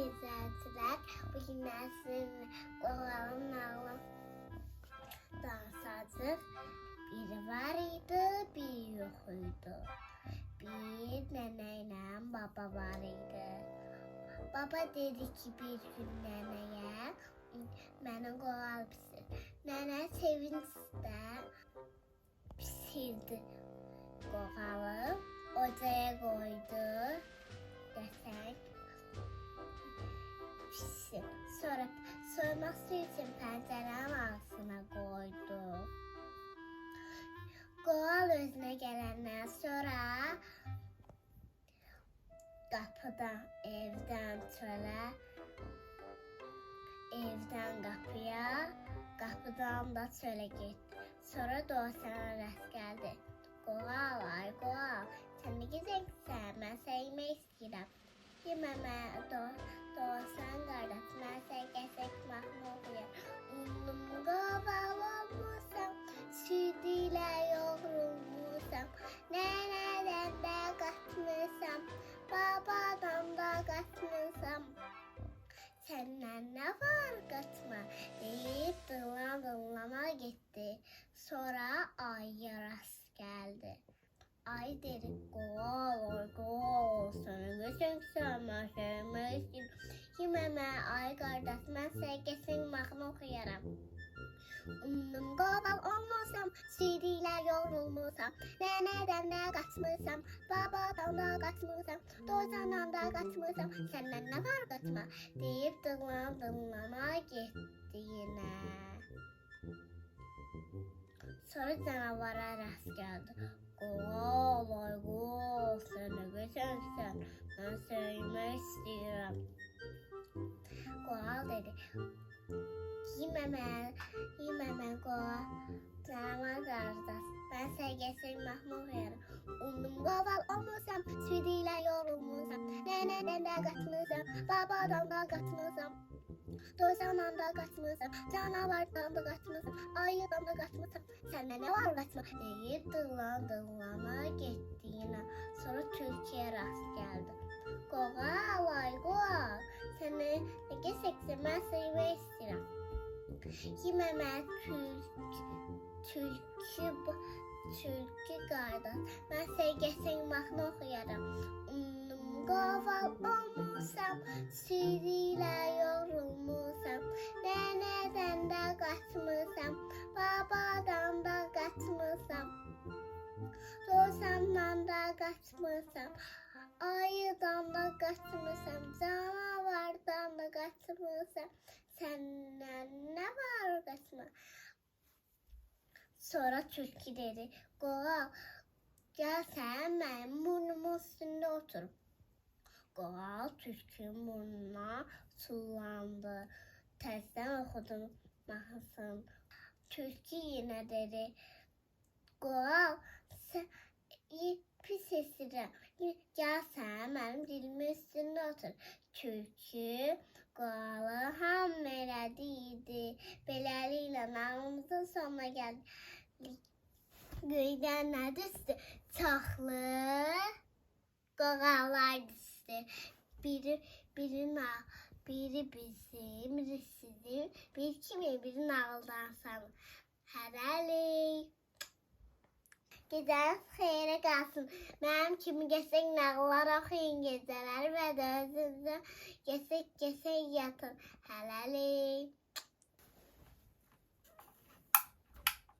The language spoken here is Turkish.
izləyicilər, bu gün mən sizinlə qoğalın nağlı dansacıq. Biri var idi, biri yox idi. Bir ilə baba var idi. Baba dedi ki, bir gün nənəyə mənə qoğal pişir. Nənə sevinclə pişirdi qoğalı. Ocaya qoydu. Desək pişsin. Sonra soyması üçün pəncərənin ağzına qoydu. Qoğal özünə gələndən sonra qapıdan, evdən çölə, evdən qapıya, qapıdan da çölə getdi. Sonra doğasına rast gəldi. Qoğal, ay qoğal, sən nə gəzəksən? Mən səni yemək istəyirəm. Yeməmə, do, Sonra ayıya rast gəldi. Ay dedi ay qoğal, sənə götürsən, mən sevmək istəyirəm. Yeməmə, ay qardaş, mən sənə gəsin mahnı oxuyaram. Unum qoğal olmasam, sirilə yorulmusam, nənədən də qaçmışam, babadan da qaçmışam, dozandan da qaçmışam, səndən nə var qaçma, deyib dırlan dırlana getdi yenə. Sonra canavara rast. Qoğal, ay qoğal, sən nə gözəlsən, mən sevmək istəyirəm. Qoğal dedi, yeməmə, yeməmə qoğal, canavara mən sənə gəsək mahnı oxuyarım. Unum qoğal olmasam, südüylə yorulmusam, nənədən də qaçmışam, babadan da qaçmışam. Dozandan da qaçmışam, canavardan da qaçmışam, ayıdan da qaçmışam. Səndə nə var qaçma? Deyib dırlan dırlana getdi yenə. Sonra tülkiyə rast gəldi. Qoğal, ay qoğal, sənə nə gəsəksə mən sevmək istəyirəm. Yeməmə tülk, tülkü, bu- tülkü qardaş, mən sənə gəsək mahnı oxuyaram. Unum qoval olmuşam, sürüylə yorulmuşam, nənədən də qaçmışam, babadan da qaçmışam, dozandan da qaçmışam, ayıdan da qaçmışam, canavardan da qaçmışam, səndən nə var qaçma? Sonra tülkü dedi, qoğal, gəl sən mənim burnumun üstündə otur. Qoğal tülkünün burnuna tullandı. Təzdən oxudum mahnısını. Tülkü yenə dedi, sən i- pis esirəm. Gəl sən mənim dilimin üstündə otur. Tülkü qoğalı hamı elədi idi. Beləliklə nağılımızın sonuna gəldik. Göydən nə düşdü? Çoxlu qoğallar düşdü. Biri biri na biri bizim, biri sizin, bir kimi biri nağıldan sanır. Hələlik. Gecəniz xeyrə qalsın. Mənim kimi gəsək nağıllar oxuyun gecələri və də özünüzə gəsək gəsək yatın. Hələlik.